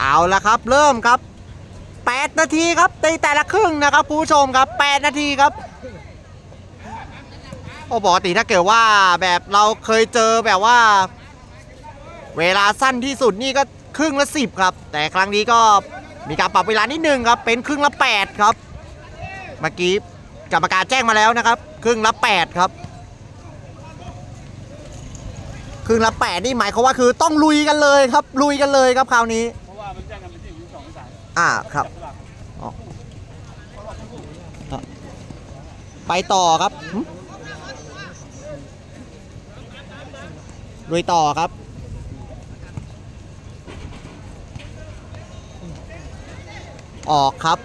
เอาละครับ เริ่มครับ 8 นาทีครับในแต่ละครึ่งนะครับคุณผู้ชมครับ 8 นาทีครับโอ้ปกติถ้าเกิดว่าแบบเราเคยเจอแบบว่า เวลาสั้นที่สุดนี่ก็ครึ่งละ 10 ครับ แต่ครั้งนี้ก็มีการปรับเวลานิดนึงครับ เป็นครึ่งละ 8 ครับ เมื่อกี้กรรมการแจ้งมาแล้วนะครับ ครึ่งละ 8 ครับครึ่งละ 8 นี่หมายความว่าคือต้องลุยกันเลยครับ ลุยกันเลยครับคราวนี้ อ่าครับสลับไปต่อครับหึลุยต่อครับออกครับ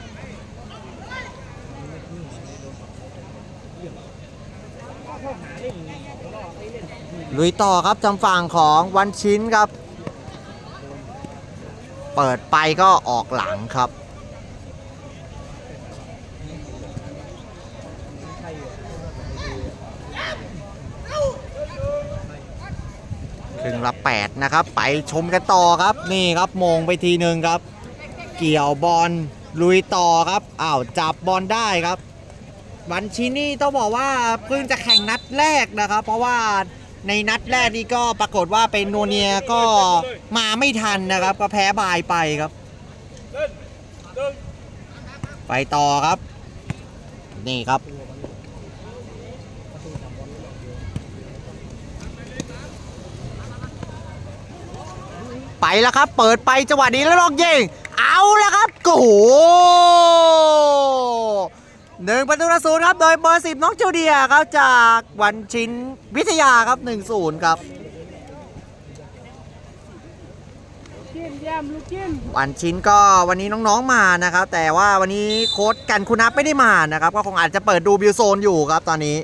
ลุยต่อครับจำฝั่งของวันชิ้นครับ เปิดไปก็ออกหลังครับครึ่งละ 8 นะครับ ไปชมกันต่อครับ นี่ครับมงไปทีหนึ่งครับ เกี่ยวบอลลุยต่อครับอ้าวจับบอลได้ครับ วันชินี่ต้องบอกว่าเพิ่งจะแข่งนัดแรกนะครับ เพราะว่า ในนัดแรกนี่ก็ปรากฏว่าเป็นโนเนียก็มาไม่ทันนะครับ ก็แพ้บายไปครับ ไปต่อครับ นี่ครับ ไปแล้วครับ เปิดไปจังหวะนี้แล้วลองยิงเอาแล้วครับโอ้โห หนึ่งประตูต่อศูนย์ครับ โดยเบอร์สิบน้องจูเดียครับจากวันชินวิทยาครับ1นศูนย์ครับจิ้มแย้มลูกจิ้มวันชินก็วันนี้น้องๆมานะครับ แต่ว่าวันนี้โค้ชกันคุณนับไม่ได้มานะครับ ก็คงอาจจะเปิดดูบิวโซนอยู่ครับตอนนี้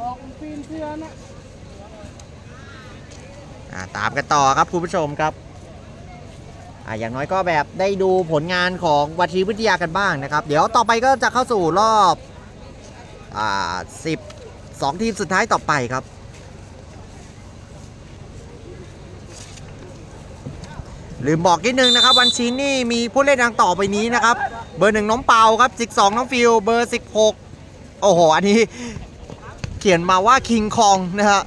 ออกปีนเสื้อนะ อ่าตามกันต่อครับคุณผู้ชมครับ อ่าอย่างน้อยก็แบบได้ดูผลงานของวัชีวิทยากันบ้างนะครับ เดี๋ยวต่อไปก็จะเข้าสู่รอบอ่าสิบสองทีมสุดท้ายต่อไปครับ ลืมบอกนิดนึงนะครับ วันชินนี่มีผู้เล่นดังต่อไปนี้นะครับ เบอร์หนึ่งน้องเปาครับสิบสองน้องฟิลเบอร์สิบหกโอ้โห อันนี้เขียนมาว่าคิงคองนะฮะ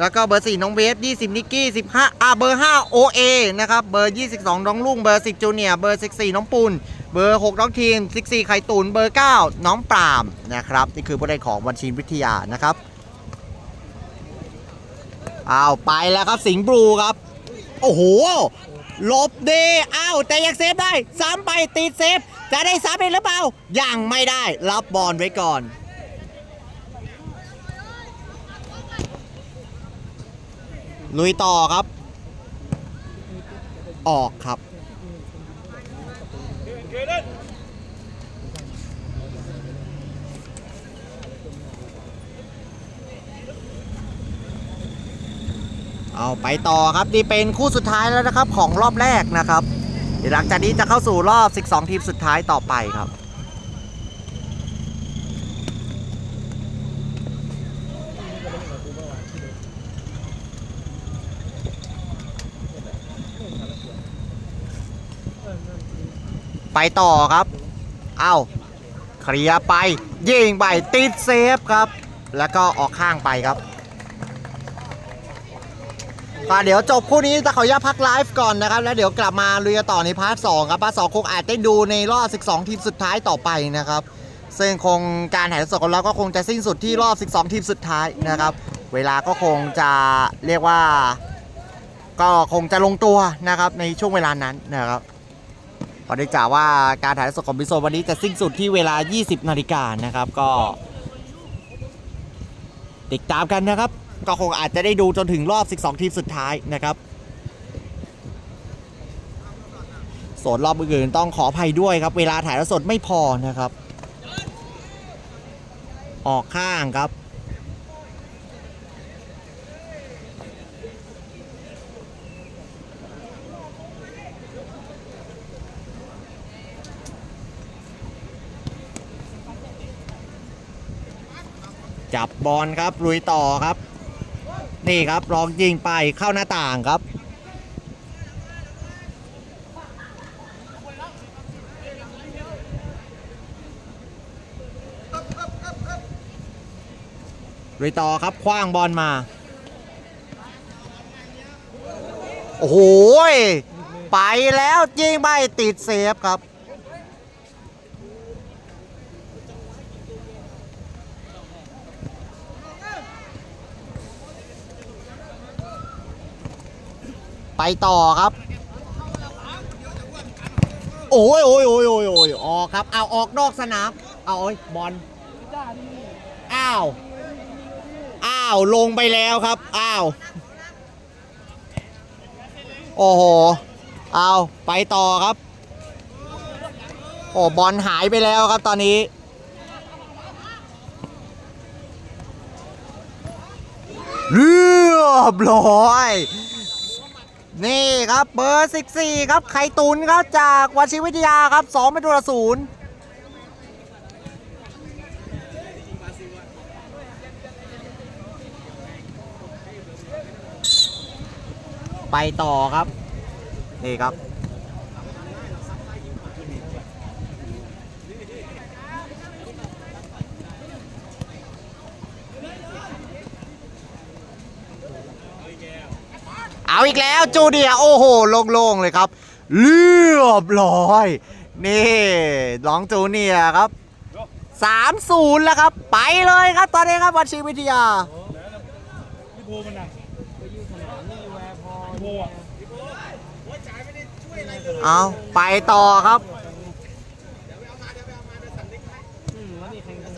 แล้วก็เบอร์ 4 น้องเวฟ20 นิกกี้15อ่าเบอร์ 5 OA นะครับ เบอร์ 22 น้องลุงเบอร์ 10 จูเนียเบอร์ 14 น้องปูน เบอร์ 6 น้องทีม 14 ไข่ตุนเบอร์ 9 น้องปรามนะครับ นี่คือผู้เล่นของวันชินวิทยานะครับอ้าวไปแล้วครับสิงห์บลูครับ โอ้โหหลบดีอ้าวแต่ยังเซฟได้ ซ้ำไปติดเซฟ จะได้ซ้ำอีกหรือเปล่ายังไม่ได้ รับบอลไว้ก่อน ลุยต่อครับ ออกครับ เอาไปต่อครับนี่เป็นคู่สุดท้ายแล้วนะครับของรอบแรกนะครับ เดี๋ยวหลังจากนี้จะเข้าสู่รอบ 12 ทีมสุดท้ายต่อไปครับ ต่อครับ เอาเคลียร์ไปยิงไปติดเซฟครับ แล้วก็ออกข้างไปครับก็เดี๋ยวจบคู่นี้จะขออนุญาตพักไลฟ์ก่อนนะครับ แล้วเดี๋ยวกลับมาลุยต่อในพาร์ทสครับพาร์ทสคงอาจได้ดูในรอบ 12 ทีมสุดท้ายต่อไปนะครับ ซึ่งคงการถ่ายทอดสดของเราก็คงจะสิ้นสุดที่รอบ 12 ทีมสุดท้ายนะครับ เวลาก็คงจะเรียกว่า ก็คงจะลงตัวนะครับในช่วงเวลานั้นนะครับ พอได้จ่าว่าการถ่ายทอดสดของบิโซวันนี้จะสิ้นสุดที่เวลา 20 นาฬิกานะครับก็ ติดตามกันนะครับ ก็คงอาจจะได้ดูจนถึงรอบ 12 ทีมสุดท้ายนะครับส่วนรอบอื่นต้องขออภัยด้วยครับ เวลาถ่ายทอดสดไม่พอนะครับ ออกข้างครับ จับบอลครับลุยต่อครับ นี่ครับลองยิงไปเข้าหน้าต่างครับ ลุยต่อครับคว้างบอลมา โอ้โหไปแล้วยิงไปติดเซฟครับ ต่อครับ โอ้ยโอ้ยโอ้ยโอ้ยโอ้ยออกครับเอาออกนอกสนามเอาโอ้ยบอลอ้าวอ้าวลงไปแล้วครับอ้าวโอ้โหเอาไปต่อครับ โอ้บอลหายไปแล้วครับตอนนี้เรียบร้อย นี่ครับเบอร์ 14 ครับไข่ตุนครับจากวชิวิทยาครับ2เป็นตัวศูนย์ไปต่อครับ นี่ครับ เอาอีกแล้วจูเดียโอ้โหโล่งๆเลยครับ เรียบร้อย นี่น้องจูเนียครับ3-0แล้วครับ ไปเลยครับตอนนี้ครับวัชิรวิทยาพี่โพมันนะเอาไปต่อครับ อืมแล้วนี่แข่งกัน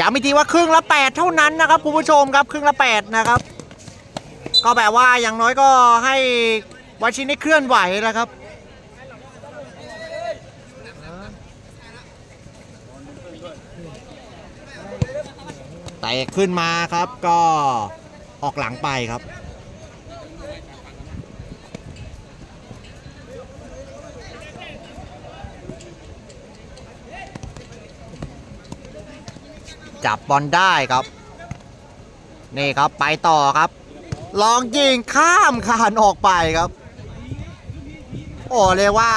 ย้ำอีกทีว่าครึ่งละ 8 เท่านั้นนะครับคุณผู้ชมครับครึ่งละ 8 นะครับ ก็แบบว่าอย่างน้อยก็ให้วัชินได้เคลื่อนไหวนะครับแต่ขึ้นมาครับก็ออกหลังไปครับ จับบอลได้ครับ นี่ครับไปต่อครับ ลองยิงข้ามคานออกไปครับ โอ้เรียว่า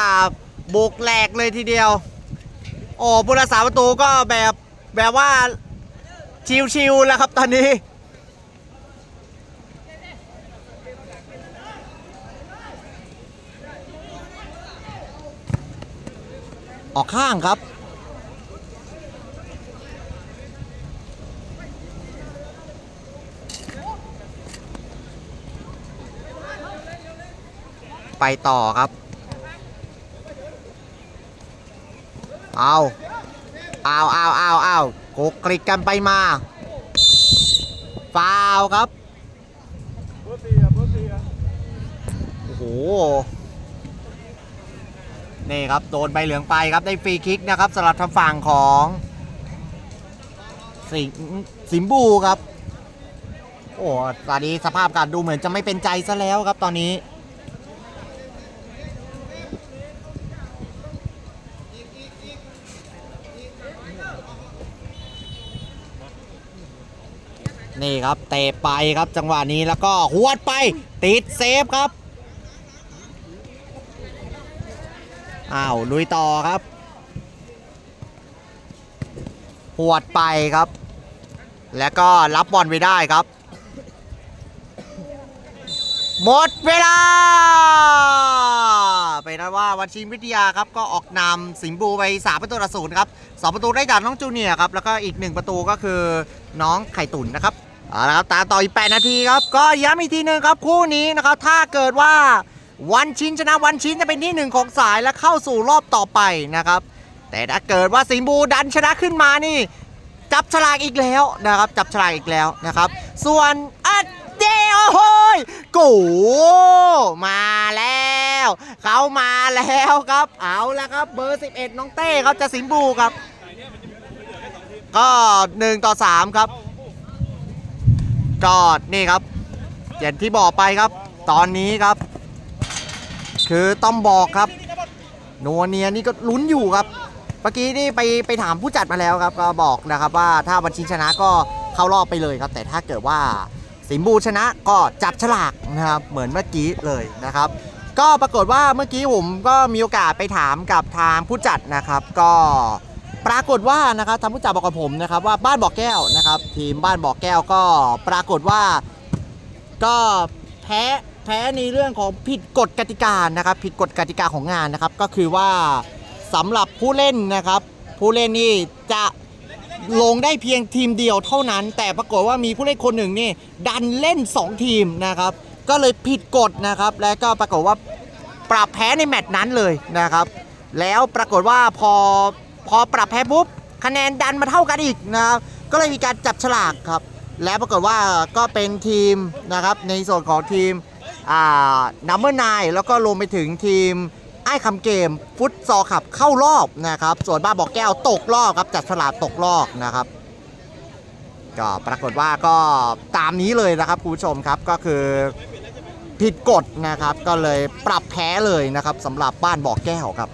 บุกแหลกเลยทีเดียว โอ้ผู้รักษาประตูก็แบบแบบว่าชิวๆแล้วครับตอนนี้ออกข้างครับ ไปต่อครับ เอาเอาเอาเอาเอาโกกริกกันไปมาฟาวครับโอ้โห นี่ครับ โดนใบเหลืองไปครับ ได้ฟรีคิกนะครับสำหรับทางฝั่งของสิงสิมบูครับ โอ้ตอนนี้สภาพการดูเหมือนจะไม่เป็นใจซะแล้วครับตอนนี้ นี่ครับเตะไปครับจังหวะนี้แล้วก็หวดไปติดเซฟครับอ้าวลุยต่อครับหวดไปครับ แล้วก็รับบอลไว้ได้ครับ หมดเวลา เป็นนั้นว่าวันชิงวิทยาครับก็ออกนำสิงบูไปส3ประตูต่อศูนย์ครับสองประตูได้จากน้องจูเนียร์ครับ แล้วก็อีก1ประตูก็คือน้องไข่ตุ๋นนะครับ เอาละครับตามต่ออีก 8 นาทีครับ ก็ย้ำอีกทีหนึงครับคู่นี้นะครับ ถ้าเกิดว่าวันชินชนะวันชินจะเป็นที่หนึ่งของสายและเข้าสู่รอบต่อไปนะครับ แต่ถ้าเกิดว่าสิงห์บูดันชนะขึ้นมานี่ จับฉลากอีกแล้วนะครับ จับฉลากอีกแล้วนะครับ ส่วนอัดเดโอ้โหกูมาแล้ว เขามาแล้วครับ เอาละครับเบอร์ 11 น้องเต้เขาจะสิงห์บูครับ ก็1ต่อ3ครับ ก็นี่ครับอย่างที่บอกไปครับ ตอนนี้ครับ คือต้องบอกครับนัวเนียนี่ก็ลุ้นอยู่ครับ เมื่อกี้นี่ไปไปถามผู้จัดมาแล้วครับ ก็บอกนะครับว่าถ้าวันชิงชนะก็เข้ารอบไปเลยครับ แต่ถ้าเกิดว่าสิงบูชนะก็จับฉลากนะครับเหมือนเมื่อกี้เลยนะครับ ก็ปรากฏว่าเมื่อกี้ผมก็มีโอกาสไปถามกับทางผู้จัดนะครับ ก็ ปรากฏว่านะครับทางผู้จัดบอกกับผมนะครับว่าบ้านบ่อแก้วนะครับ ทีมบ้านบ่อแก้วก็ปรากฏว่าก็แพ้แพ้ในเรื่องของผิดกฎกติกานะครับ ผิดกฎกติกาของงานนะครับ ก็คือว่าสำหรับผู้เล่นนะครับ ผู้เล่นนี่จะลงได้เพียงทีมเดียวเท่านั้น แต่ปรากฏว่ามีผู้เล่นคนหนึ่งนี่ดันเล่น 2 ทีมนะครับ ก็เลยผิดกฎนะครับ และก็ปรากฏว่าปรับแพ้ในแมตช์นั้นเลยนะครับ แล้วปรากฏว่าพอ พอปรับแพ้ปุ๊บคะแนนดันมาเท่ากันอีกนะครับก็เลยมีการจับฉลากครับ แล้วปรากฏว่าก็เป็นทีมนะครับในส่วนของทีมอ่านัมเบอร์นแล้วก็รวมไปถึงทีมไอ้คำเกม ฟุตซอลขับเข้ารอบนะครับ ส่วนบ้าบอกแก้วตกรอบครับจัดฉลากตกรอบนะครับก็ปรากฏว่าก็ตามนี้เลยนะครับคุณผู้ชมครับก็คือผิดกฎนะครับ ก็เลยปรับแพ้เลยนะครับสำหรับบ้านบ่อแก้วครับ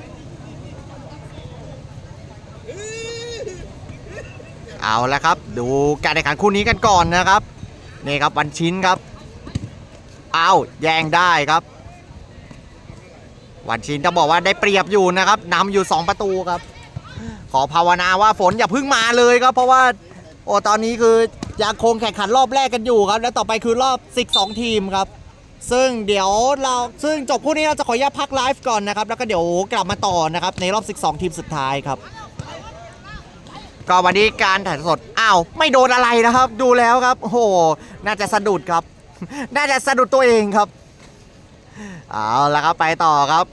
เอาละครับ ดูการแข่งขันคู่นี้กันก่อนนะครับ นี่ครับวันชิ้นครับเอาแย่งได้ครับ วันชิ้นต้องบอกว่าได้เปรียบอยู่นะครับนำอยู่ 2 ประตูครับ ขอภาวนาว่าฝนอย่าพึ่งมาเลยครับ เพราะว่าโอ้ตอนนี้คือยังคงแข่งขันรอบแรกกันอยู่ครับ แล้วต่อไปคือรอบ12ทีมครับ ซึ่งเดี๋ยวเราซึ่งจบคู่นี้เราจะขออนุญาตพักไลฟ์ก่อนนะครับ แล้วก็เดี๋ยวกลับมาต่อนะครับในรอบ 12 ทีมสุดท้ายครับ ก็วันนี้การถ่ายสดอ้าวไม่โดนอะไรนะครับ ดูแล้วครับโอ้โหน่าจะสะดุดครับ น่าจะสะดุดตัวเองครับเอาและครับไปต่อครับ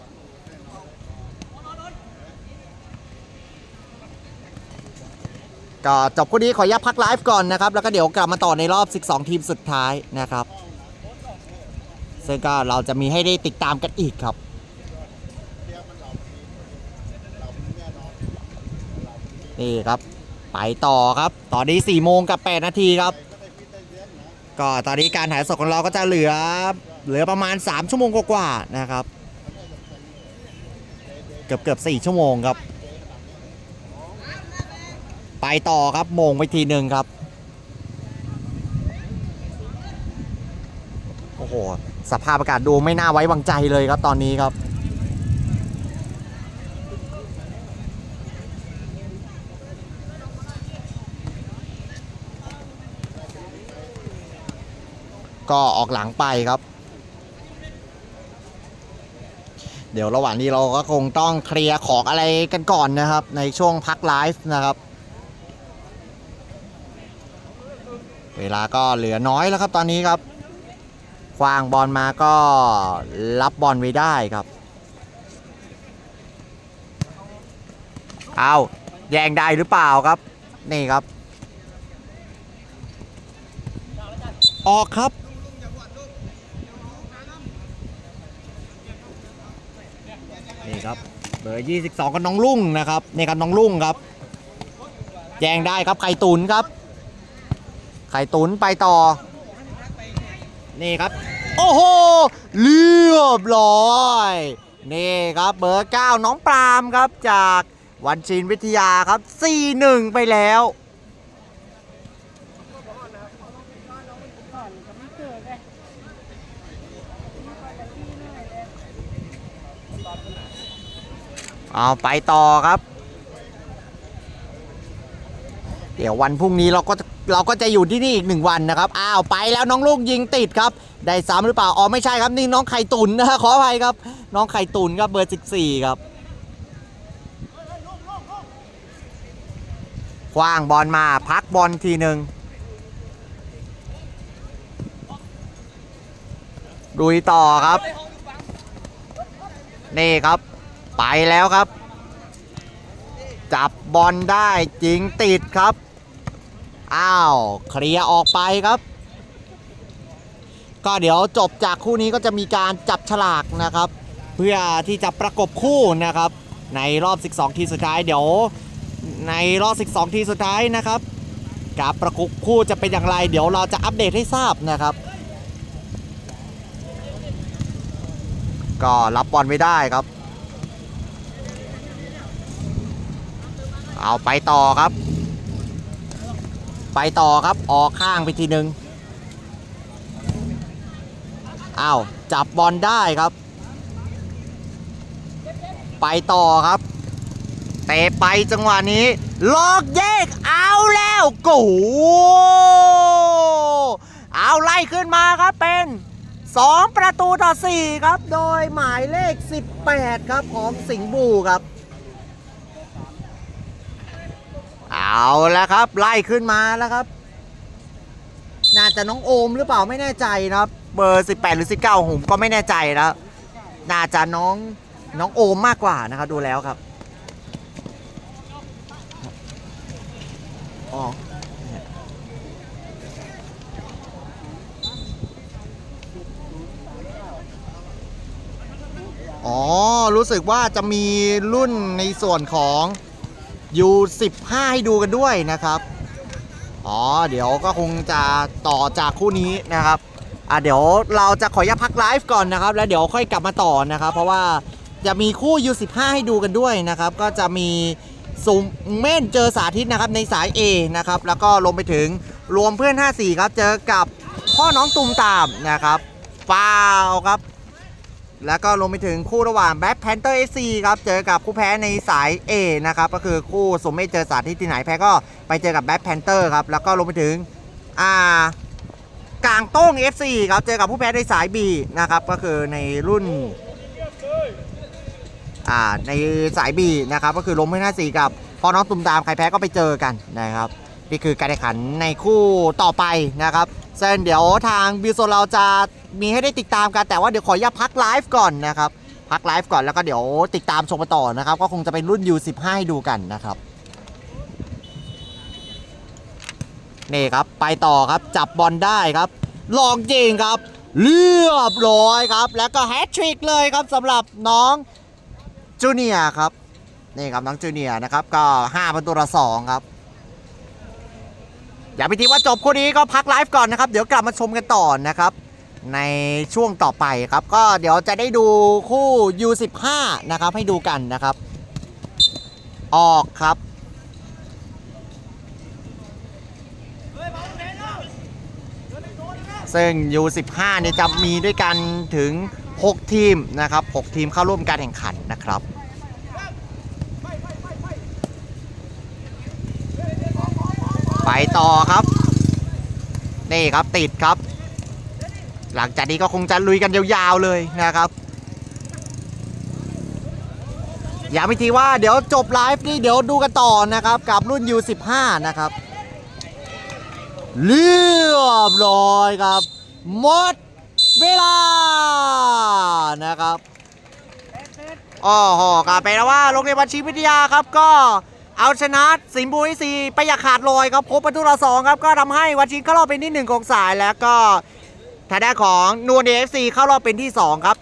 ก็จบคู่นี้ขออนุญาตพักไลฟ์ก่อนนะครับ แล้วก็เดี๋ยวกลับมาต่อในรอบ 12 ทีมสุดท้ายนะครับ ซึ่งก็เราจะมีให้ได้ติดตามกันอีกครับนี่ครับ ไปต่อครับ ตอนนี้4โมงกับ 8 นาทีครับ ก็ตอนนี้การถ่ายสดของเราก็จะเหลือ เหลือประมาณ 3 ชั่วโมงกว่าๆนะครับ เกือบเกือบ4ชั่วโมงครับ ไปต่อครับโมงไปทีหนึ่งครับ โอ้โห สภาพอากาศดูไม่น่าไว้วางใจเลยครับตอนนี้ครับ ก็ออกหลังไปครับ เดี๋ยวระหว่างนี้เราก็คงต้องเคลียร์ของอะไรกันก่อนนะครับ ในช่วงพักไลฟ์นะครับ เวลาก็เหลือน้อยแล้วครับตอนนี้ครับควางบอลมาก็รับบอลไว้ได้ครับเอาแยงได้หรือเปล่าครับ นี่ครับ ออกครับ นี่ครับเบอร์ 22 กับน้องลุ่งนะครับนี่ครับน้องลุ่งครับแย่งได้ครับไข่ตุนครับ ไข่ตุนไปต่อ นี่ครับ โอ้โหเรียบร้อยนี่ครับเบอร์ 9 น้องปรามครับจากวันชินวิทยาครับ 4-1 ไปแล้ว เอาไปต่อครับ เดี๋ยววันพรุ่งนี้เราก็เราก็จะอยู่ที่นี่อีกหนึ่งวันนะครับ อ้าวไปแล้วน้องลูกยิงติดครับ ได้ซ้ำหรือเปล่า อ๋อไม่ใช่ครับนี่น้องไข่ตุนนะฮะขออภัยครับ น้องไข่ตุนครับเบอร์ 14 ครับคว้างบอลมาพักบอลทีหนึ่งดุยต่อครับ นี่ครับ ไปแล้วครับ จับบอลได้จริงติดครับ อ้าว เคลียร์ออกไปครับ ก็เดี๋ยวจบจากคู่นี้ก็จะมีการจับฉลากนะครับ เพื่อที่จะประกบคู่นะครับ ในรอบ 12 ทีสุดท้ายเดี๋ยวในรอบ 12 ทีสุดท้ายนะครับการประกบคู่จะเป็นอย่างไร เดี๋ยวเราจะอัปเดตให้ทราบนะครับ ก็รับบอลไม่ได้ครับ เอาไปต่อครับ ไปต่อครับออกข้างไปทีหนึ่งอ้าวจับบอลได้ครับ ไปต่อครับเตะไปจังหวะนี้ลอกแยกเอาแล้วกูเอาไล่ขึ้นมาครับเป็น 2 ประตูต่อ 4 ครับ โดยหมายเลข 18 ครับของสิงห์บูครับ เอาแล้วครับ ไล่ขึ้นมาแล้วครับ น่าจะน้องโอมหรือเปล่าไม่แน่ใจนะครับ เบอร์ 18 หรือ 19ผมก็ไม่แน่ใจนะน่าจะน้องน้องโอมมากกว่านะครับ ดูแล้วครับอ๋ออ๋อ รู้สึกว่าจะมีรุ่นในส่วนของ U15 ให้ดูกันด้วยนะครับ อ๋อ เดี๋ยวก็คงจะต่อจากคู่นี้นะครับ อะเดี๋ยวเราจะขออนุญาตพักไลฟ์ก่อนนะครับ แล้วเดี๋ยวค่อยกลับมาต่อนะครับ เพราะว่าจะมีคู่ U15 ให้ดูกันด้วยนะครับ ก็จะมีซูมเม่นเจอสาธิตนะครับในสาย A นะครับ แล้วก็ลงไปถึงรวมเพื่อน 54 ครับ เจอกับพ่อน้องตุมตามนะครับฟาวครับ แล้วก็ลงไปถึงคู่ระหว่าง Black Panther FC ครับ เจอกับคู่แพ้ในสาย A นะครับ ก็คือคู่สมเมธเจอสาธิตที่ไหนแพ้ก็ไปเจอกับ Black Panther ครับ แล้วก็ลงไปถึงอ่ากลางโต้ง FC ครับ เจอกับผู้แพ้ในสาย B นะครับ ก็คือในรุ่นอ่าในสาย B นะครับ ก็คือลงไม่น่าสีกับพอน้องตุ่มตามใครแพ้ก็ไปเจอกันนะครับ นี่คือการแข่งขันในคู่ต่อไปนะครับเซนเดี๋ยวทางบิวโซเราจะ มีให้ได้ติดตามกันแต่ว่าเดี๋ยวขออนุญาตพักไลฟ์ก่อนนะครับ พักไลฟ์ก่อนแล้วก็เดี๋ยวติดตามชมกันต่อนะครับ ก็คงจะเป็นรุ่น U15 ให้ดูกันนะครับนี่ครับไปต่อครับจับบอลได้ครับลองจริงครับ เรียบร้อยครับ แล้วก็แฮตทริกเลยครับสำหรับน้องจูเนียครับนี่ครับน้องจูเนียนะครับก็5ประตูต่อ2ครับ อย่าไปทีว่าจบคู่นี้ก็พักไลฟ์ก่อนนะครับ เดี๋ยวกลับมาชมกันต่อนะครับ ในช่วงต่อไปครับ ก็เดี๋ยวจะได้ดูคู่ U15 นะครับ ให้ดูกันนะครับ ออกครับซึ่ง U15 เนี่ยจะมีด้วยกันถึง 6 ทีมนะครับ 6 ทีมเข้าร่วมการแข่งขันนะครับไปต่อครับ นี่ครับติดครับ หลังจากนี้ก็คงจะลุยกันยาวๆเลยนะครับอย่าไปทีว่าเดี๋ยวจบไลฟ์นี่เดี๋ยวดูกันต่อนะครับ กับรุ่น U15 นะครับ เรียบร้อยครับ หมดเวลานะครับอ๋อหอกลับไปแล้วว่าโรงเรียนบัญชีวิทยาครับก็เอาชนะสิงห์บุรีซีไปอย่าขาดลอยครับพบประตูละสองครับก็ทำให้วัชินเข้ารอบเป็นที่หนึ่งของสายแล้วก็ ทางด้านของนูนเอฟซีเข้ารอบเป็นที่ 2 ครับ